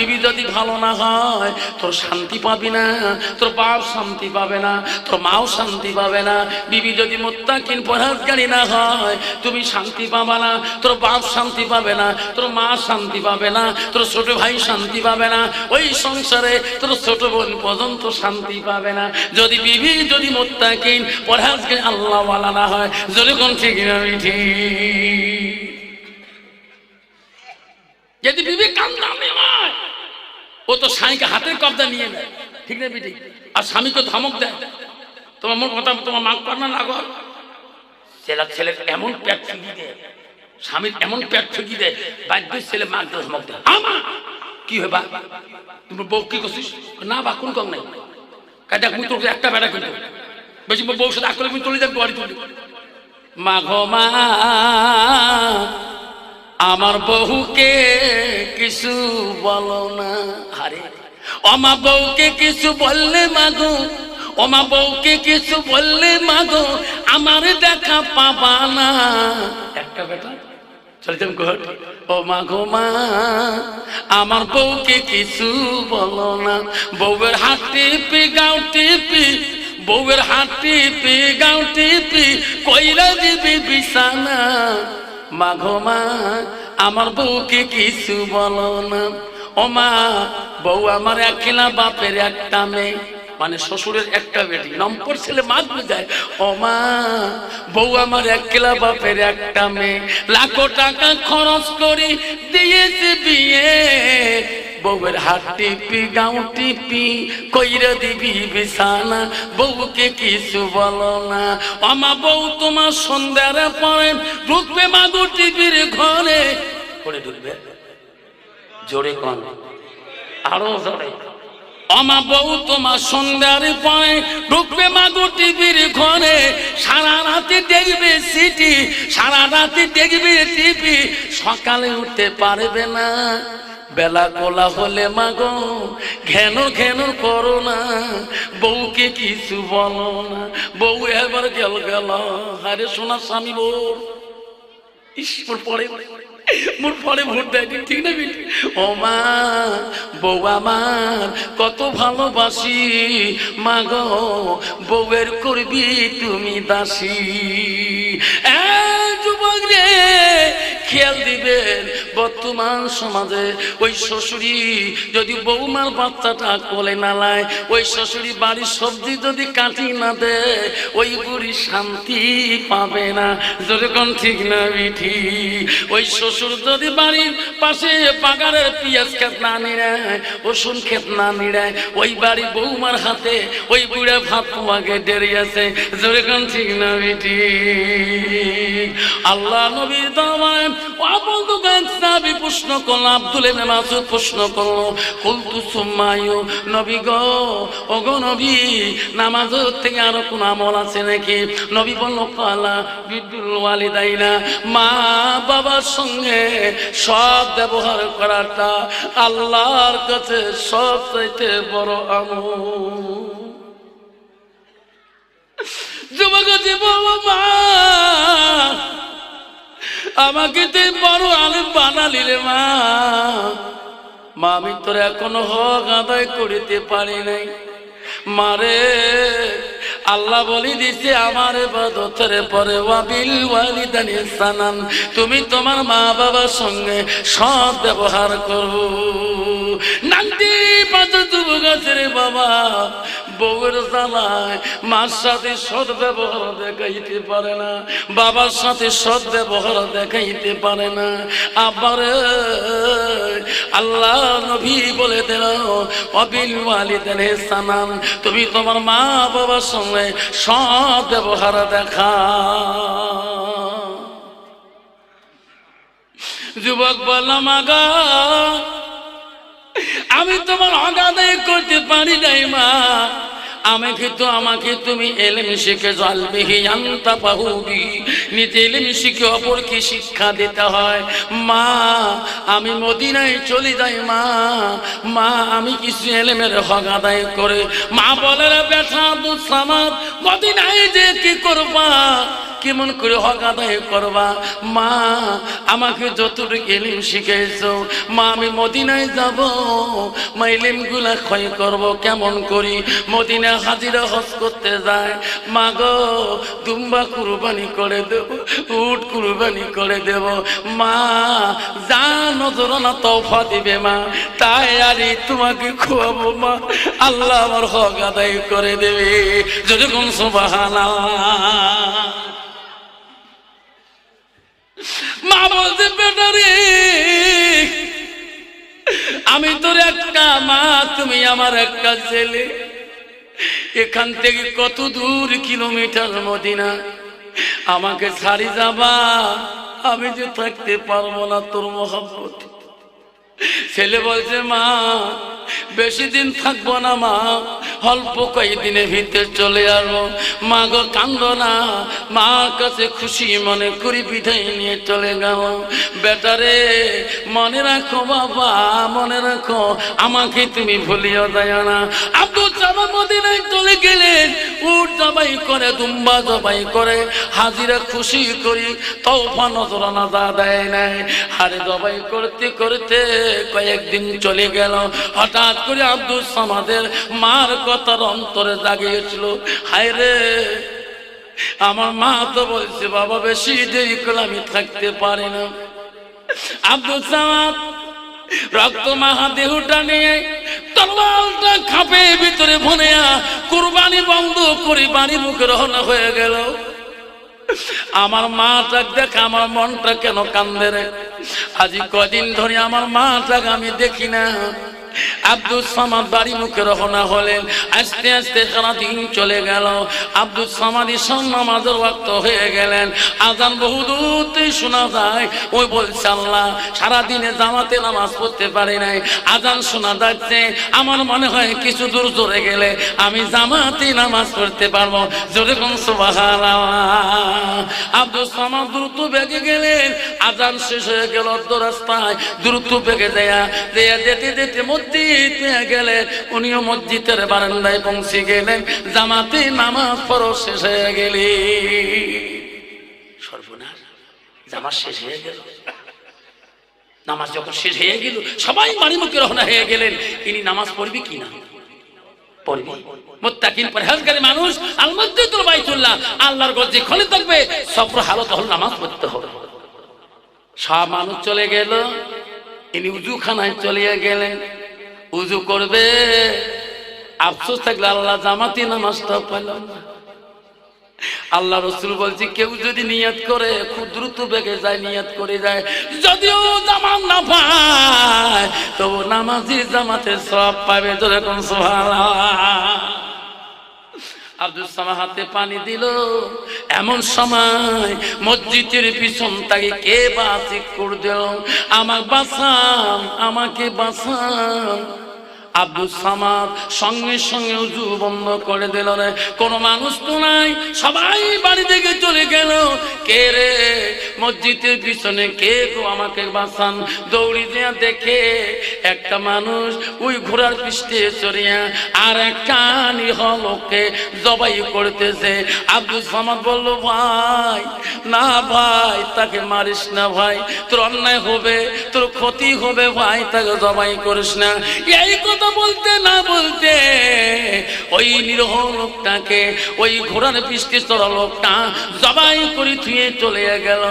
বিবি যদি ভালো না হয়, তোর শান্তি পাবি না, তোর বাপ শান্তি পাবে না, তোর মাও শান্তি পাবে না। বিবি যদি মোত্তাকিন, পরহাজগারি না হয়, তুমি শান্তি পাবে না, তোর বাপ শান্তি পাবে না, তোর মা শান্তি পাবে না, তোর ছোট ভাই শান্তি পাবে না। ওই সংসারে তোর ছোট বোন পর্যন্ত শান্তি পাবে না। যদি বিবি যদি মোত্তাকিন আল্লাহ ওয়ালা না হয় যদি কোন ঠিক না ঠিক? যদি বিবি কান্দা নেওয়ায় ও তো স্বামীকে হাতের কবজা নিয়ে নেয়। ঠিক না বিটি? আর স্বামীকে ধমক দেয়। তোমার মোট কথা, তোমার মাগ কর না লাগো ছেলে ছেলে এমন পেট ফুকি দেয়। স্বামীর এমন পেট ফুকি দেয়, বাধ্য ছেলে মাগ ধমক দেয়। আমা কি হয় বা তুমি বউ কি করছিস? না বা, কোন কম নাই কাজে মুই তোর একটা বেড়া কিন্তু বেশি বউ সাথে আকলে তুমি চলে যাব বাড়ি তুলি মা গো মা, আমার বহুকে কিছু বলো না। আরে অমা বউকে কিছু বললে মাগো অমা বউকে কিছু বললে মাগো, আমার দেখা পাবা না। একটা বেটা, চলে যাম ঘর। ও মা গো মা, আমার বউকে কিছু বলো না। বউয়ের হাত টিপি, গাও টিপি, বউয়ের হাত টিপি, গাও টিপি, কইরা দিবি বিছানা। মাঘো মা আমার বউকে কিছু বলো না। ও মা, বউ আমার একলা বাপের একটা মেয়ে। মানে শ্বশুরের একটা বেটি। নম্বর ছেলে মাত বুঝায়। ও মা, বউ আমার একলা বাপের একটা মেয়ে। লাখো টাকা খরচ করে দিয়েছে বিয়ে। বউয়ের হাত টিপি, গাও টিপি, কইরা দিবি বিছানা। বউকে কিছু বলো না। আমা বউ তোমার সন্ধ্যার পরে ঢুকবে মাগু টিপির ঘরে। করে ঢুকবে? জোরে কন। আরও জোরে। আমা বউ তোমার সন্ধ্যার পরে ঢুকবে মাগু টিভির ঘরে। সারা রাতে দেখবে সিটি, সারা রাতে দেখবে টিভি। সকালে উঠতে পারবে না। বেলা কোলা হলে মাগো, ঘেন ঘেন করো না, বউকে কিছু বলো না। বউ এবার গেল গেল আরে সোনা স্বামী বউ ঈশ্বর পরে মোর পরে ভোট দেয়, ঠিক না বেটি? ও মা, বউ আমার, কত ভালোবাসি। মা গো, বউয়ের করবি তুমি দাসী। যুবক রে, খেয়াল দিবেন, বর্তমান সমাজে ওই শ্বশুরি যদি বৌমার বাচ্চাটা কোলে না লায় ওই শ্বশুরি বাড়ির সবজি যদি কাটি না দেয়, ওই বুড়ি শান্তি পাবে না। যেরকম ঠিক না বিঠি? ওই শ্বশুর যদি বাড়ির পাশে বাগানের পিঁয়াজ ক্ষেত না নিড়ায় রসুন ক্ষেত না নিড়ায় ওই বাড়ি বৌমার হাতে ওই বুড়ে ভাত তোমাকে ডেরে আছে যেরকম ঠিক না বিঠি আল্লাহ নবীর সাবি প্রশ্ন আব্দুল মাসুদ প্রশ্ন কুলতু নবী গো নবী নামাজ থেকে আরও কোন আমল আছে নাকি? নবী বলল কালা বিদ্যুল ওয়ালিদাইনা, মা বাবার সঙ্গে সব ব্যবহার করাটা আল্লাহর কাছে সব চাইতে বড় আমল। যুবক আমাকে তুই বড় আলম বানালি রে মা মা, আমি তোর এখনও হক আদায় করিতে পারি নাই। মারে আল্লাহ বলি দিছে, আমার বদতের পরে ওয়াবিল ওয়ালিদানি সানান, তুমি তোমার মা বাবার সঙ্গে সৎ ব্যবহার করো। নান্দি পাঁচ রে বাবা বউয়ের জ্বালায় মার সাথে সৎ ব্যবহার দেখাইতে পারে না, বাবার সাথে সৎ ব্যবহার দেখাইতে পারে না। আবার আল্লাহ নবী বলে দিল অবিল ওয়ালিদান সানাম তুমি তোমার মা বাবার সঙ্গে সৎ ব্যবহার দেখা যুবক বললাম আগা আমি তোমার অগাদায় করতে পারি নাই, মা। আমাকে তো আমাকে তুমি এলেম শিখে জলবিহি আন্তা পাহুবি। নিজে এলেম শিখে অপরকে শিক্ষা দিতে হয়। মা, আমি মদিনায় চলে যাই, মা। মা, আমি কিছু এলেমের হক আদায় করে মা বলে বেটা, দুঃসামাদ, মদিনায় যে কি করবা? কেমন করে হক আদায় করবা? মা, আমাকে যতটুকু এলিম শিখেছ মা, আমি মদিনায় যাব। মা এলিমগুলা ক্ষয় করব কেমন করি? মদিনা হাজিরা হজ করতে যায়। মা গো, দুম্বা কুরবানি করে দেব, উট কুরবানি করে দেব। মা, যা নজর না তৌফা দিবে মা, তাই আরে তোমাকে খোয়াবো মা। আল্লাহ আমার হক আদায় করে দেবে। যদি কোন সুবাহানা মা আমি তোর একটা মা, তুমি আমার একটা ছেলে। এখান থেকে কত দূর কিলোমিটার মদিনা? আমাকে ছাড়ি যাবা? আমি যে থাকতে পারব না তোর মহাব্বত। ছেলে বলছে, মা, বেশি দিন থাকব না মা। অল্প কয়েকদিনের ভিতরে চলে আসব। মা গো কান্দ না মার কাছে খুশি মনে করি বিদায় নিয়ে চলে গেল বেটারে মনে রাখো বাবা, মনে রাখো, আমাকে তুমি ভুলিও দেয় না। আব্দুল জামা মদিনায় চলে গেলেন উঠ জবাই করে, দুম্বা জবাই করে। হাজিরা খুশি করি তৌফা নজরানা যা দেয় নাই। হারে জবাই করতে করতে কয়েকদিন চলে গেল। হঠাৎ করে আব্দুল সামাদের মার কথার অন্তরে জাগিয়েছিল। হায় রে আমার মা তো বলছে, বাবা, বেশি দেরি করে আমি থাকতে পারি না। আব্দুল সামাদ রক্ত মাহা দেহটা নিয়ে তরবালটা খাপে ভিতরে ভনেয়া কুরবানি বন্ধ করে বাড়ি মুখে রওনা হয়ে গেল। আমার মাটা দেখ আমার মনটা কেন কান্দে রে? আজি কদিন ধরে আমার মাটাকে আমি দেখি না। আব্দুল সামাদ বাড়ি মুখে রওনা হলেন। আস্তে আস্তে সারা দিন চলে গেল। আব্দুল সামাদ ঈশান নামাজের হয়ে গেলেন। আজান বহু দূরতে শোনা যায়। ওই বলছে, আল্লাহ সারাদিনে জামাতে নামাজ পড়তে পারি নাই। আজান শোনা যাচ্ছে। আমার মনে হয় কিছু দূর জোরে গেলে আমি জামাতে নামাজ পড়তে পারব। জোরে কোন আব্দুল সামাদ দ্রুত বেগে গেলেন। আজান শেষ হয়ে গেল অর্ধ রাস্তায়। দ্রুত বেগে দেয়া দেয়া যেতে যেতে গেলেন উনিও মসজিদের বারান্দায় পৌঁছে গেলেন। জামাতে নামাজ শেষ হয়ে গেলি। সর্বনাশ শেষ হয়ে গেল। নামাজ যখন শেষ হয়ে গেল, সবাই বাড়ি মুখে রওনা হয়ে গেলেন। নামাজ পড়বি মানুষ আল্লাহর গজ যেখানে থাকবে নামাজ পড়তে হবে। সব মানুষ চলে গেল, ইনি উজুখানায় চলে গেলেন। উজু করবে। আফসোস থাকলে আল্লাহ জামাতি নামাজটা পেলাম না। আল্লাহ রসুল বলছি, কেউ যদি নিয়াত করে, খুব দ্রুত বেগে যায়, নিয়াত করে যায়। যদিও জামাত না পায়, তবু নামাজি জামাতে সব পাবে যেরকম সোহালা আব্দুল সামা হাতে পানি দিল। এমন সময় মসজিদের পিছন তাকে কে বাসি করে দিল? আমাকে বাঁচান, আমাকে বাসান আব্দুল সামাদ সঙ্গে সঙ্গে উজু বন্ধ করে দিল রে। কোনো মানুষ তো নাই, সবাই বাড়ি থেকে চলে গেল। কে রে? মসজিদের পিছনে কে গো আমাকে বাঁচান? দৌড়ি দিয়া দেখে একটা মানুষ ওই ঘোড়ার পৃষ্ঠে চড়িয়া আর একটা নিহলকে জবাই করতেছে। আব্দুল সামাদ বলল, ভাই, না ভাই, তাকে মারিস না ভাই। তোর অন্যায় হবে, তোর ক্ষতি হবে, ভাই, তাকে জবাই করিস না। এই কথা বলতে না বলতে, ওই নিরহ লোকটাকে, ওই ঘোড়ার পৃষ্ঠে চড়া লোকটা জবাই করে থুয়ে চলে গেল।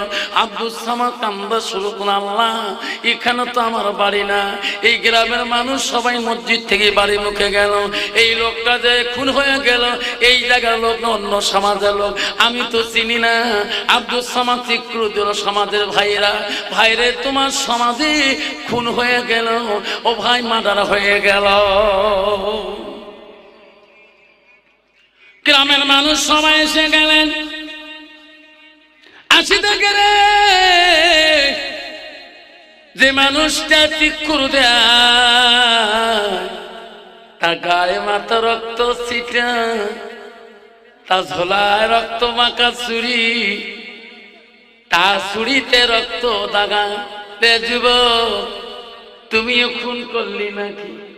আব্দুল সামাদ কান্দা শুরু করে আল্লাহ, এখানে তো আমার বাড়ি না। এই গ্রামের মানুষ সবাই মসজিদ থেকে বাড়ি মুখে গেল। এই লোকটা যে খুন হয়ে গেল, এই জায়গার লোক অন্য সমাজের লোক। আমি তো চিনি না। আব্দুল সামাদ চিক্রু দিল সমাজের ভাইরা ভাইরে তোমার সমাজে খুন হয়ে গেল। ও ভাই মার্ডার হয়ে গেল। গ্রামের মানুষ সবাই এসে গেলেন। আসি থেকে রে। যে মানুষটা চিকুর দেয় তার গায়ে মাথা রক্ত ছিটা। তার ঝোলায় রক্ত মাখা চুরি তার চুরিতে রক্ত দাগা। তে যুবক, তুমিও খুন করলি নাকি?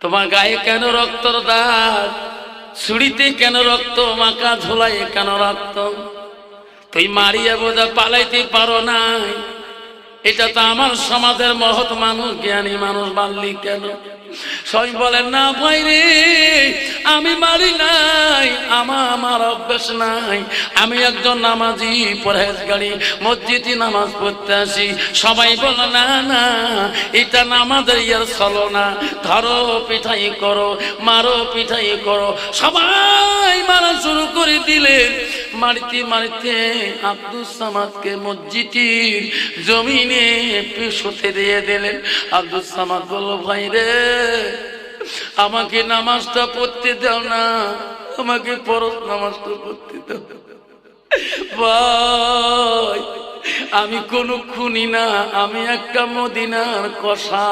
তোমার গায়ে কেন রক্ত দাগ? ছুড়িতে কেন রক্ত? মাকা ঝোলাই কেন রক্ত? তুই মারিয়া বোঝা পালাইতে পারো না এটা তো আমার সমাজের মহৎ মানুষ, জ্ঞানী মানুষ বাল্লি কেন? সবাই বলেন, না ভাই রে আমি মারি নাই, আমার আমার অভ্যাস নাই। আমি একজন নামাজি পরহেজগাড়ি মসজিদে নামাজ পড়তে আসি। সবাই বলে, না না, এটা নামাজের ইয়ার চলো না। ধরো, পিঠাই করো, মারো, পিঠাই করো। সবাই মারা শুরু করে দিলেন মারিতে মারিতে আব্দুল সামাদকে মসজিদের জমিনে পিছতে দিয়ে দিলেন। আব্দুল সামাদ বলল, ভাই রে আমাকে নামাজটা পড়তে দাও না। আমাকে পরশ নামাজটা পড়তে দাও। ভাই, আমি কোনো খুনি না, আমি একটা মদিনার কষা।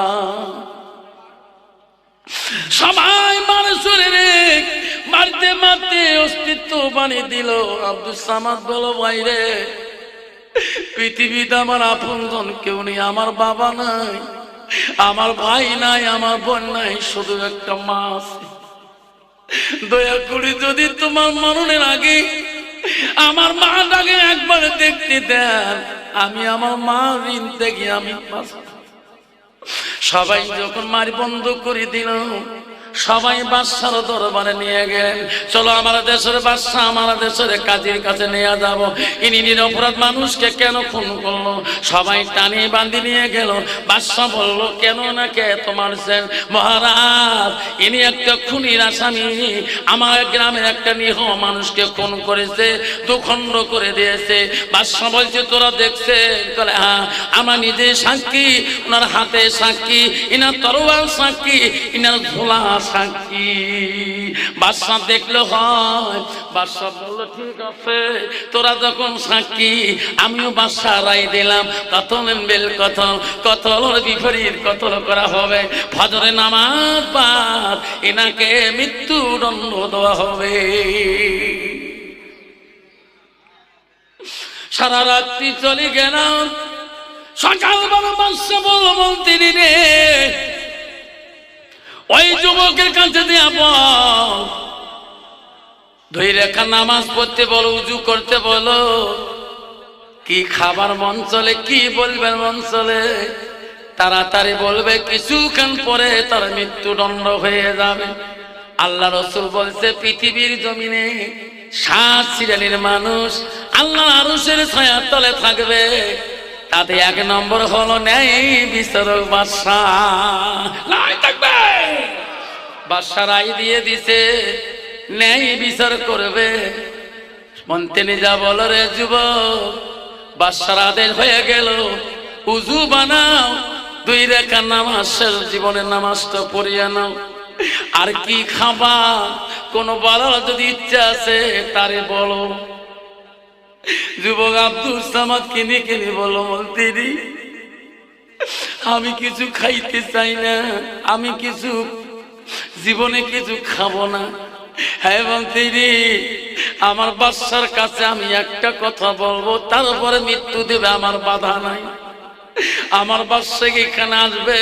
সবাই মানুষের মারতে মারতে অস্তিত্ব বানিয়ে দিল আব্দুল সামাদ বলো বাইরে পৃথিবীতে আমার আপনজন কেউ নেই, আমার বাবা নাই। আমার ভাই নাই, আমার বোন নাই, শুধু একটা মা আছে। দয়া করে যদি তোমার মরণের আগে আমার মা মাটাকে একবার দেখতে দেন, আমি আমার মা ঋণ থেকে আমি সবাই যখন মারি বন্ধ করে দিল সবাই বাদশার দরবারে নিয়ে গেলেন। চলো আমার দেশের বাদশা আমার দেশের কাজের কাছে নিয়ে যাব। ইনি নিরপরাধ মানুষকে কেন খুন করল? সবাই টানে বান্ধি নিয়ে গেল। বাদশা বলল, কেন না কে তোমার সেন? মহারাজ, ইনি একটা খুনির আসামি। আমার গ্রামের একটা নিহ মানুষকে খুন করেছে, দুখণ্ড করে দিয়েছে। বাদশা বলছে, তোরা দেখছে? হ্যাঁ আমার নিজে সাক্ষী, ওনার হাতে সাক্ষী, ইনার তরোয়াল সাক্ষী, ইনার ঝোলা সাক্ষী বাদশাহ দেখল, হয় বাদশাহ বলল, ঠিক আছে, তোরা যখন সাক্ষী আমিও বাদশাহ রায় দিলাম। কথল বেল কথল বিপরীত, কথল করা হবে। ফজরে নামাজ এনাকে মৃত্যুদণ্ড দেওয়া হবে। সারা রাত্রি চলে গেলাম। সকালবেলা বাদশাহ বলল, মন্ত্রী রে ওই যুবকের কাছে দুই রেখা নামাজ পড়তে বলো, উজু করতে বলো। কি খাবার মন চলে, কি বলবেন মন চলে? তাড়াতাড়ি বলবে, কিছুক্ষণ পরে তার মৃত্যুদণ্ড হয়ে যাবে। আল্লাহ রসুল বলছে, পৃথিবীর জমিনে সাত শ্রেণির মানুষ আল্লাহ আরুষের ছায়ার তলে থাকবে। তাতে এক নম্বর হলো নেই বিচারক বাদশা লাই থাকবে। বাদশা রায় দিয়ে দিছে ন্যায় বিচার করবে। মন্ত্রী যা বল রে যুবক বাদশার আদেশ হয়ে গেল, উজু বানাও, দুই রেখা নামাজ শেষ জীবনের নামাজটা পড়িয়ে নাও। আর কি খাবা? কোন বলার যদি ইচ্ছা আছে, তারে বলো। যুবক আব্দুল সামাদ কিনে কিনে বলো, মন্ত্রী, আমি কিছু খাইতে চাই না, আমি কিছু জীবনে কিছু খাব না। হ্যাঁ মন্ত্রী আমার বাচ্চার কাছে আমি একটা কথা বলব, তারপরে মৃত্যু দেবে আমার বাধা নাই। আমার বাচ্চা এখানে আসবে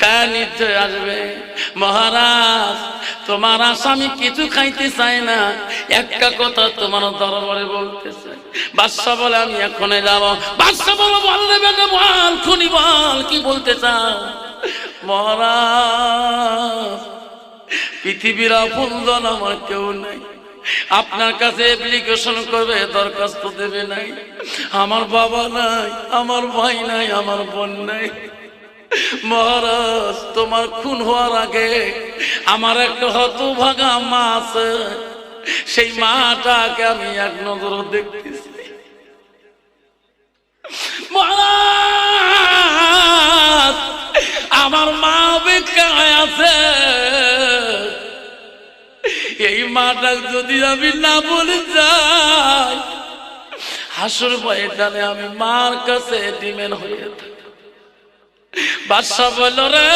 হ্যাঁ নিশ্চয় আসবে। মহারাজ, তোমার আসামি কিছু খাইতে চাই না, একটা কথা তোমার দরবারে বলতে চাই। বাদশা বলে আমি এখনে যাব। বাদশা বলো বললে বেগে বল, খুনি বল, কি বলতে চাও? মহারাজ, পৃথিবীর আপনজন আমার কেউ নাই। আপনার কাছে অ্যাপ্লিকেশন করবে, দরখাস্ত দেবে নাই। আমার বাবা নাই, আমার ভাই নাই, আমার বোন নাই। মহারাজ, তোমার খুন হওয়ার আগে আমার একটা হতভাগা মা আছে। সেই মাটাকে আমি এক নজর দেখতেছি। মহারাজ! আমার মা অপেক্ষায় আছে। এই মাটা যদি আমি না বলে যাই, হাসুর ভয়ে তাহলে আমি মার কাছে ডিমেন হয়ে থাকি। বাদশাহ বলল, রে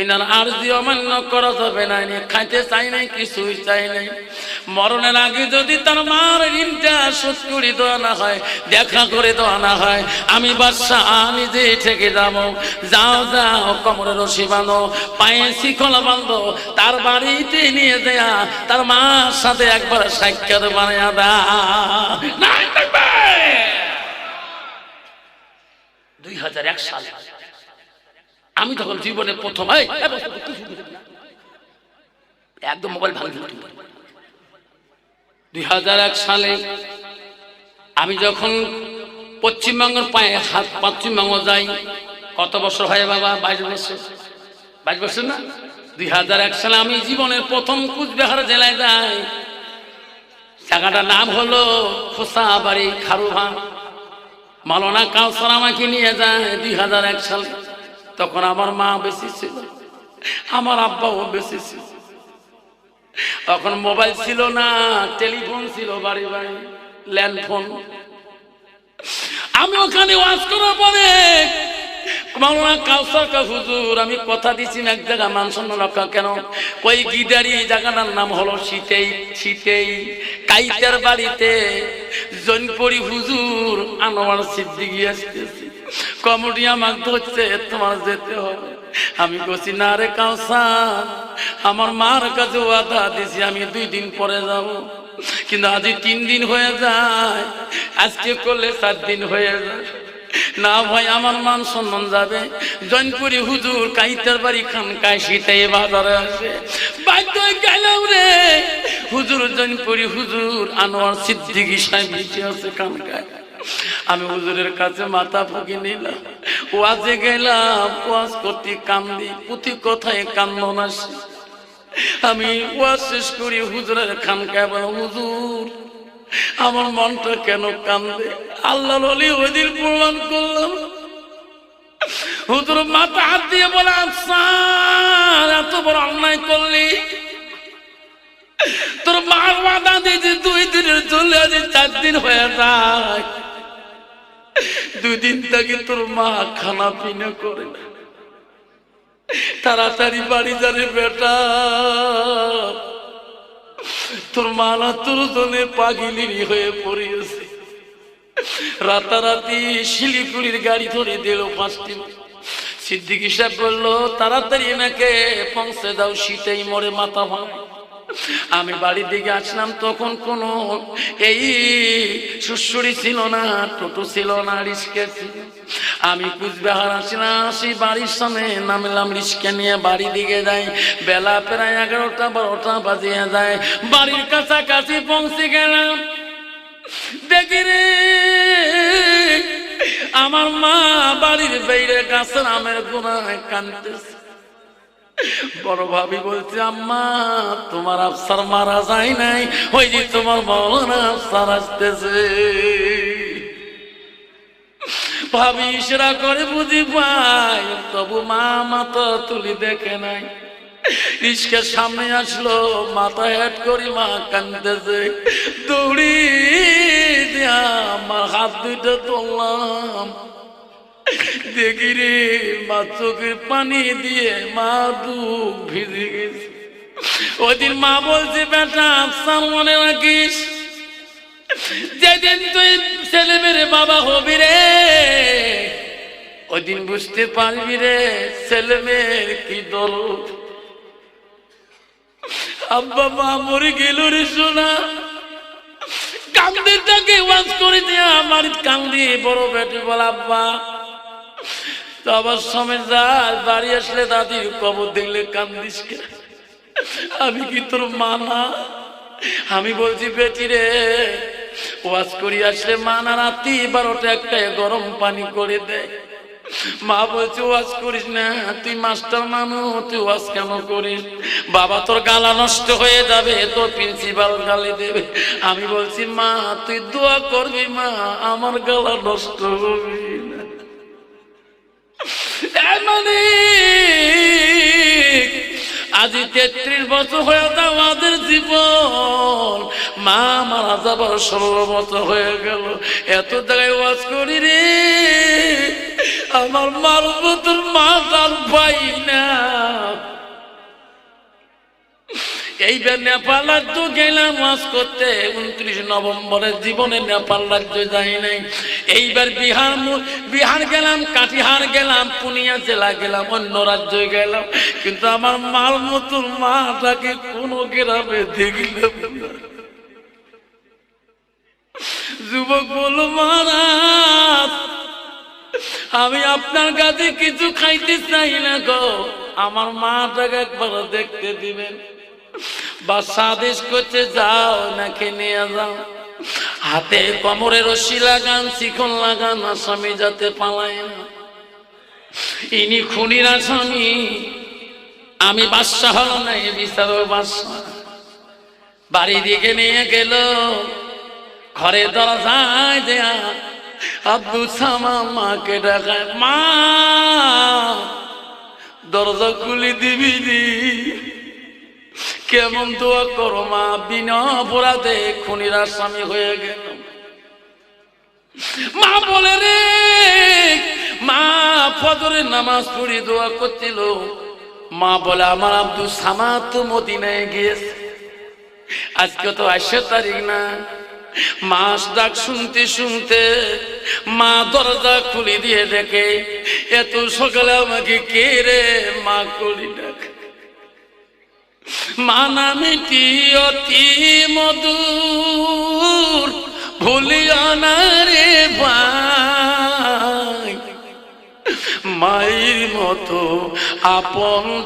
ইনার আরজি অমান্য করা যাবে না খাইতে চাই নাই, কিছুই চাই নাই। মরণের আগে যদি তার মার ঋণটা শোধ করে দেওয়া না হয়, দেখা করে দেওয়া না হয়, আমি বাদশাহ নিজে থেকে যাব। যাও যাও কোমরে রশি বাঁধো, পায়ে শিকল বাঁধো, তার বাড়িতে নিয়ে দেয়া তার মার সাথে একবার সাক্ষাৎ বানিয়ে দা। দুই হাজার এক সালে। আমি তখন জীবনে প্রথম? একদম মোবাইল ভাঙি দুই হাজার এক সালে আমি যখন পশ্চিমবঙ্গের পায়ে হাত, পশ্চিমবঙ্গ যাই, কত বছর হয় বাবা? বাইশ বছর। বাইশ বছর না? দুই হাজার এক সালে আমি জীবনের প্রথম কুচবিহার জেলায় যাই। জায়গাটার নাম হলো খোসাবাড়ি খারুভা মালনা কাউসার আমাকে নিয়ে যায় দুই হাজার এক সালে। তখন আমার মা বেশি ছিল, আমার আব্বাও বেশি ছিল। তখন মোবাইল ছিল না, টেলিফোন ছিল বাড়ি বাড়ি ল্যান্ড ফোন আমি ওখানে ওয়াজ করার পরে আমি কথা দিছি এক জায়গা মান সম্মান রক্ষা কেন? ওই গিদারি জায়গাটার নাম হলো শীতেই শীতেই, কাইতার বাড়িতে, জৈনপুরি হুজুর, আনোয়ার সিদ্দিকি আসতেছি। কমিটি আমাকে ধরছে তোমার যেতে হবে। আমি বলছি না রে কাউসার, আমার মার কাছে ওয়াদা দিছি, আমি দুই দিন পরে যাব। কিন্তু আজ তিন দিন হয়ে যায়, আজকে করলে চার দিন হয়ে যায়। না ভাই, আমার মান সম্মান যাবে। জৈনপুরি হুজুর কাইতার বাড়ি খান, কাশিতে বাজারে আসে। বাধ্য গেলাম রে। হুজুর, জৈনপুরি হুজুর, আনোয়ার সিদ্দিকি সাহেব আছে খানকায় আমি হুজুরের কাছে মাথা ফুকি নিলাম। ওয়াজে গেলাম, ওয়াজ করতে কান্দি, পুঁথি কথায় কান্দন আসে আমি ওয়াজ শেষ করি হুজুরের খানকায় বলে, হুজুর, আমার মনটা কেন কান্দে? আল্লাহ ওই দিন প্রমাণ করলাম। হুজুর মাথা হাত দিয়ে বলে, আফসার, এত বড় অন্যায় করলি। তোর মার বাধা দিয়েছে, দুই দিনের চলে আছে চার দিন হয়ে যায়। দুই দিন থেকে তোর মা খানা পিনা করে। তাড়াতাড়ি বাড়ি যারে বেটা। তোর মা না তোর জন্য পাগিলিনি হয়ে পড়িয়েছে। রাতারাতি শিলিগুড়ির গাড়ি ধরে দিল পাঁচটি। সিদ্দিকি সাহেব বলল, তাড়াতাড়ি এনাকে পৌঁছে দাও শীতেই মরে মাথা ভাঙ। আমি বাড়ির দিকে আসলাম, তখন কোনো এই সুসুরি ছিল না, টোটো ছিল না রিস্কে ছিল। আমি কুচবিহার আসলাম, আসি বাড়ির সামনে, নামলাম রিস্কে নিয়ে বাড়ি দিকে যাই। বেলা প্রায় এগারোটা, বারোটা বাজিয়ে যায়। বাড়ির কাছাকাছি পৌঁছে গেলাম। দেখি রে, আমার মা বাড়ির বাইরে গাছের আমের গোড়ায় কানতেছে বড় ভাবি বলছে, আম্মা, তোমার আফসার মারা যায় নাই। ওই যে তোমার মৌলানা আফসার আসতেছে। ভাবি ইশরা করে, বুঝি পাই তবু মা মাথা তুলি দেখে নাই। রিস্কের সামনে আসলো, মাথা হেট করি মা কান্দেছে দৌড়ি দিয়া আমার হাত দুইটা তুললাম। দেখি মা চোখের পানি দিয়ে মা বুক ভিজে গেছে। ওই দিন মা বলছে, বেটা আফসার মনে রাখিস? যেদিন তুই ছেলে মেরে বাবা হবি রে ওই দিন বুঝতে পারবি রে, ছেলে মেয়ের কি দল আব্বা মা মরে গেল রে সোনা। কান্দে তাকে ওয়াজ করে দিয়ে আমার কান্দি, বড় বেটি বল আব্বা। তো আবার সময় যায় বাড়ি আসলে দাদির কবর দেখলে কান্দিস আমি কি তোর মানা আমি বলছি, বেটি রে, ওয়াজ করি আসলে মানা রাতি বারোটা একটায় গরম পানি করে দেয় মা বলছে, ওয়াজ করিস না, তুই মাস্টার মানু, তুই ওয়াজ কেন করিস? বাবা তোর গালা নষ্ট হয়ে যাবে, তোর প্রিন্সিপাল গালি দেবে। আমি বলছি, মা, তুই দোয়া করবি মা, আমার গালা নষ্ট হবে না। মানে আজি তেত্রিশ বছর হয়ে আমাদের জীবন। মা মারা যাবার ষোলো বছর হয়ে গেল। এত জায়গায় ওয়াজ করি রে, আমার মার মতন মা তার পাই না। এইবার নেপাল রাজ্য গেলাম মাস করতে উনত্রিশ নভেম্বরের জীবনে নেপাল রাজ্য যাই নাই। এইবার বিহার বিহার গেলাম, কাটিহার গেলাম, পুনিয়া জেলা গেলাম, অন্য রাজ্যে গেলাম। কিন্তু আমার মার মতন মাটাকে কোনো গ্রামে দেখলাম যুবক বলো মহারাজ, আমি আপনার কাছে কিছু খাইতে চাই না গো। আমার মাটাকে একবার দেখতে দিবেন। বাসা আদেশ করতে যাও, নাকি নিয়ে যাও। হাতে কোমরে রশি লাগান শিখন লাগান আসামি যাতে পালায় না। ইনি খুনির আসামি আমি বাদশাহ নাই, বিচারক বাদশাহ। বাড়ি দিকে নিয়ে গেল, ঘরে দরজায় দেয়া। আব্দুল সামা মাকে ডাকায়, মা, দরজা খুলে দিবি নি কেমন দোয়া করো মা? বিনা অপরাধে খুনির আসামি হয়ে গেল। মা বলে রে, মা ফজরের নামাজ পড়ি দোয়া করছিল। মা বলে, আমার আব্দুল সামা তো মদিনায় গিয়েছে। আজকে তো আশে তারিখ না। মাস ডাক শুনতে শুনতে মা দরজা খুলে দিয়ে দেখে, এত সকালে আমাকে কে রে মা করি ডাক? মা নামিটি অতি মধুর? ভুলিও না রে ভাই। মায়ের মতো আপন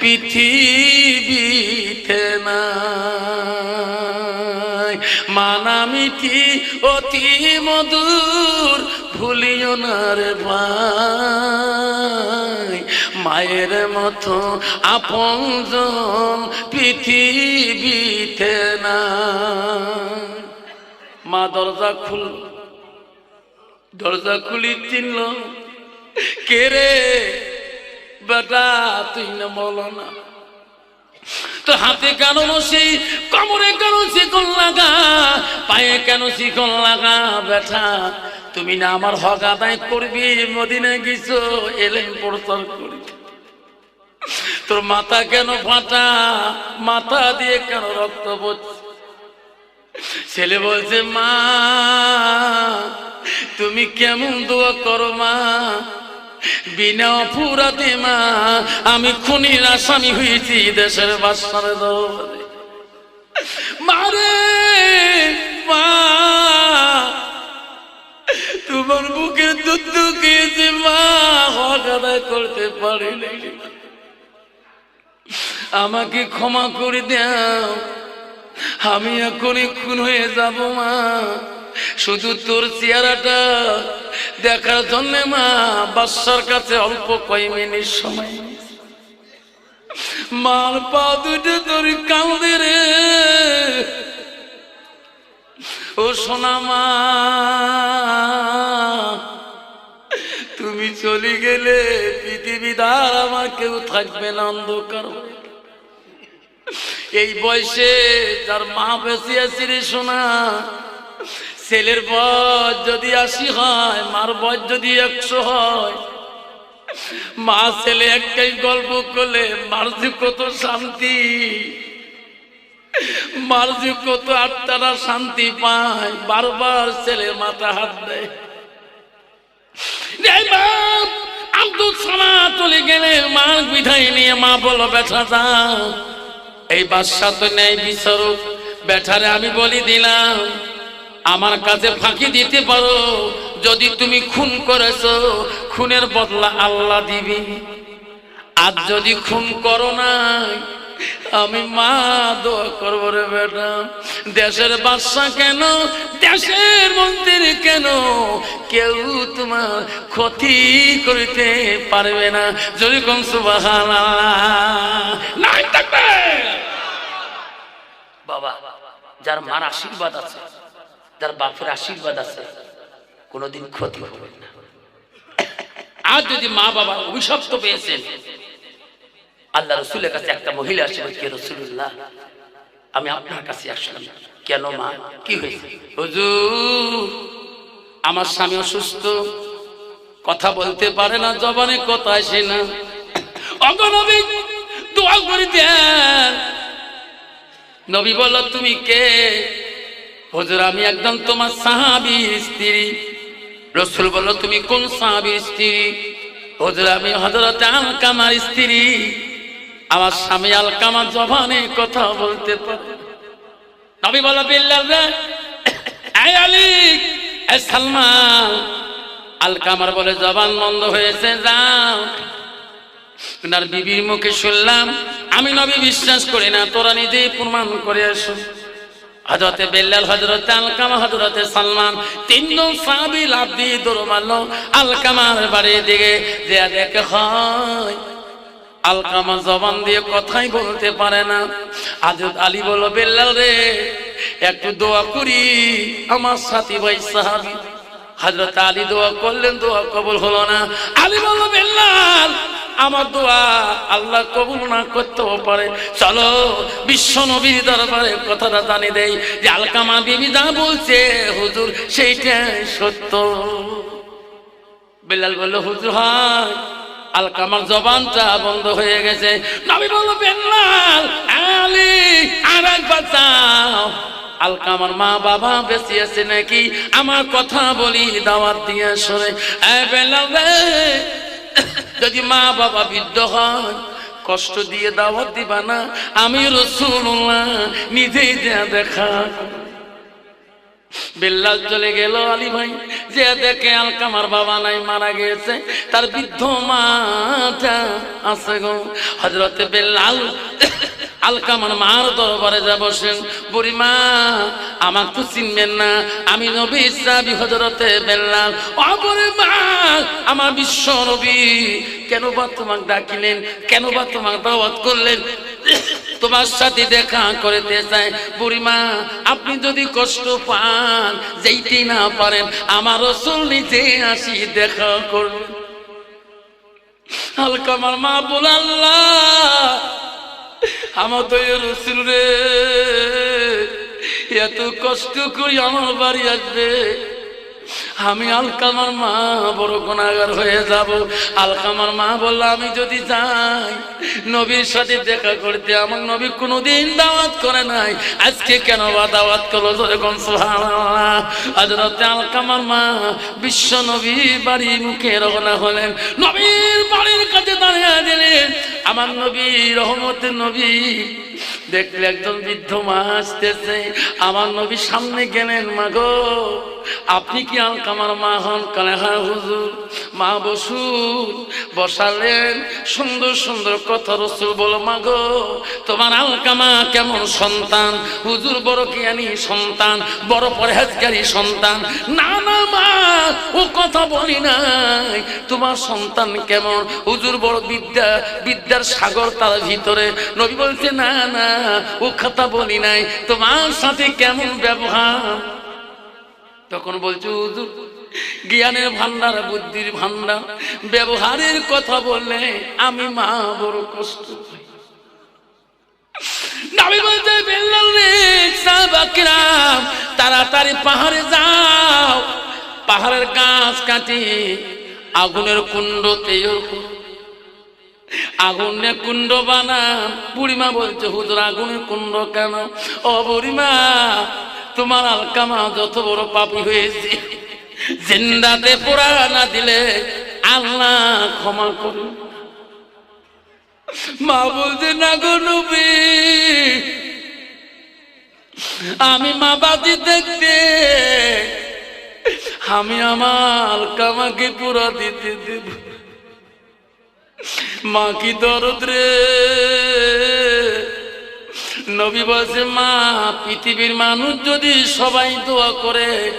পৃথিবীতে নাই। মানামিটি অতি মধুর? ভুলিও না রে ভাই। মায়ের মতো আপন পৃথিবীতে না মা দরজা খুল, দরজা খুলি চিনল কে রে? বেটা, তুই না বলো না হাতে কেন সেই কমরে কেন শিকল লাগা, পায়ে কেন শিকল লাগা বেটা তুমি না আমার হক আদায় করবি, মদিনায় গেছো এলেন প্রচার করি তোর মাথা কেন ফাটা? মাথা দিয়ে কেন রক্ত পড়ছে? ছেলে বলছে, মা, তুমি কেমন দোয়া করো, মা? বিনা অপরাধে মা, আমি খুনির আসামি হয়েছি দেশের বাসার দরবারে মারে মা, তোমার বুকের দুধ খেয়েছে মা করতে পারি আমাকে ক্ষমা করে দাও, আমি এখনই খুন হয়ে যাব মা। শুধু তোর চেহারাটা দেখার জন্য মা বাচ্চার কাছে অল্প কয় মিনিট সময়। মার পা দুটো তোর কাঁদে রে। ও সোনা মা, তুমি চলে গেলে পৃথিবীদার আমার কেউ থাকবে না অন্ধকার। এই বয়সে তার মা বেশি আছি রে শোনা ছেলের বয়স যদি আশি হয়, মার বয়স যদি একশো হয়। মা ছেলে একটাই গল্প করলে, মার যে কত শান্তি। মার যে কত আত্মারা শান্তি পায়, বারবার ছেলে মাথা হাত দেয়। আব্দুল সামা চলে গেলে মা বিধায় নিয়ে মা বলো বেটা যাও এই বাদশা তো নেই বিচারক। বেঠারে আমি বলি দিলাম আমার কাছে ফাঁকি দিতে পারো। যদি তুমি খুন করেছ, খুনের বদলা আল্লাহ দিবি। আর যদি খুন করো নাই, আমি মা দোয়া করব রে বেটা। দেশের বাদশা কেন, দেশের মন্দির কেন? কেউ তোমার ক্ষতি করিতে পারবে না। যদি কম সুবাহ বাবা, যার মার আশীর্বাদ আছে যার বাপের আশীর্বাদ আছে, কোনোদিন ক্ষতি হবে না। আর যদি মা বাবা অভিশপ্ত পেয়েছেন, আল্লাহ রসুলের কাছে একটা মহিলা আসে কে রসুল্লাহ আমি আপনার কাছে আসলাম। কেন মা? কি হয়েছে? হুজুর, আমার স্বামী অসুস্থ, কথা বলতে পারে না, জবানে কথা আসে না। অগনবী দোয়া করে দেন নবী বলল, তুমি কে? হুজুর, আমি একদম তোমার সাহাবি, স্ত্রী। রসুল বলল, তুমি কোন সাহাবীর স্ত্রী? হুজুর, আমি হজরত আলকামার স্ত্রী। আমার স্বামী আলকামার জবানে কথা বলতে পারে নবী এই সালমান। আলকামার বলে, জবান বন্ধ হয়েছে, যাও। ওনার বিবির মুখে শুনলাম, আমি নবী বিশ্বাস করি না, তোরা নিজেই প্রমাণ করে আসো। হজরতে বেল্লাল হজরতে আলকামা হজরতে সালমান তিনজন সাহাবি লাভ দিয়ে দৌড় মারলো আলকামার বাড়ির দিকে যে দেখে হয়। আলকামা জবান দিয়ে কথাই বলতে পারে না। আজত আলী বলল, বেল্লাল রে, একটু দোয়া করি, আমার সাথী ভাই সাহাবি। হজরত আলী দোয়া করলেন, দোয়া কবুল হলো না। আলী বলল, বেল্লাল আমার দোয়া আল্লাহ কবুল না করতেও পারে। চলো, বিশ্ব নবীর দরবারে কথাটা জানি দেই যে, আলকামা বিবি যা বলছে, হুজুর সেইটা সত্য। বেলাল বলল, হুজুর হয় আলকামার জবানটা বন্ধ হয়ে গেছে। নবী বলল, বেলাল, আলী, আর একবার যাও। আলকামার মা বাবা বেশি আছে নাকি? আমার কথা বলি, দাওয়াত দিয়ে সরে বেলাল যদি মা বাবা বৃদ্ধ হয়, কষ্ট দিয়ে দাওয়াত দিবা না, আমি রসুল্লাহ নিজেই যা দেখা। বেল্লাল চলে গেল আলী ভাই, যে দেখে আলকামার বাবা নাই, মারা গেছে, তার বৃদ্ধ মাটা আছে গো। হজরতে বেল্লাল, আলকামার মার দরবারে যা বসেন বুড়ি আমার তো চিনবেন না। আমি নবী ইসলামী হজরতে বেল্লাল। বুড়ি মা, আমার বিশ্ব নবী। কেন বা তোমাকে ডাকিলেন? কেন বা তোমাকে দাওয়াত করলেন? তোমার সাথে দেখা করতে চায় বুড়িমা, আপনি যদি কষ্ট পান যেইটি না পারেন, আমার রসুল নিজে আসি দেখা করবেন হালকা আমার মা বল, আল্লাহ আমার তো রসুল রে। এত কষ্ট করি আমার বাড়ি আসবে। আমি আলকামার মা বড় গুণাগার হয়ে যাব। আলকামার মা বলল, আমি যদি যাই, নবীর সাথে দেখা করতে আমার নবী কোনোদিন দাওয়াত করে নাই। আজকে কেন বা দাওয়াত করল যখন হজরতে আলকামার মা বিশ্ব নবী বাড়ি মুখে রওনা হলেন। নবীর বাড়ির কাছে দাঁড়িয়ে দিলেন। আমার নবী, রহমতের নবী দেখলে একজন বৃদ্ধ মা আসতেছে। আমার নবী সামনে গেলেন মাগো আপনি কি আলকামার মা হন? কালে হ্যাঁ হুজুর, মা বসুন বসালেন সুন্দর সুন্দর কথা রসুল বলো মাগো তোমার আলকামা কেমন সন্তান? হুজুর বড় জ্ঞানী সন্তান, বড় পরহেজগারী সন্তান। না না, মা, ও কথা বলি নাই। তোমার সন্তান কেমন? হুজুর বড় বিদ্যা, বিদ্যার সাগর তার ভিতরে। নবী বলছে, না না, ও কথা বলি নাই। তোমার সাথে কেমন ব্যবহার? তখন বলছো, হুজুর, জ্ঞানের ভান্ডার বুদ্ধির ভান্ডার ব্যবহারের কথা বললে আমি মা বড় কষ্ট বলতে রে তাড়াতাড়ি পাহাড়ে যাও পাহাড়ের গাছ কাটি, আগুনের কুণ্ড তৈরি করো। আগুনে কুণ্ড বানান। বুড়িমা বলছে, হুজুর আগুনের কুণ্ড কেন? ও বুড়িমা, তোমার আলকামা যত বড় পাপি হয়েছে, জিন্দাতে পোড়া না দিলে আল্লাহ ক্ষমা করুন। মা বলছে, না গো নবী, আমি মা বাদি দেখতে, আমি আমার কামাকে পুরা দিতে দেব। মা কি দরদ রে? নবী বলছে, মা, পৃথিবীর মানুষ যদি সবাই দোয়া করে,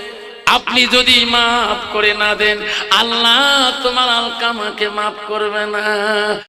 আপনি যদি মাফ করে না দেন, আল্লাহ তোমার আলকামাকে মাফ করবে না।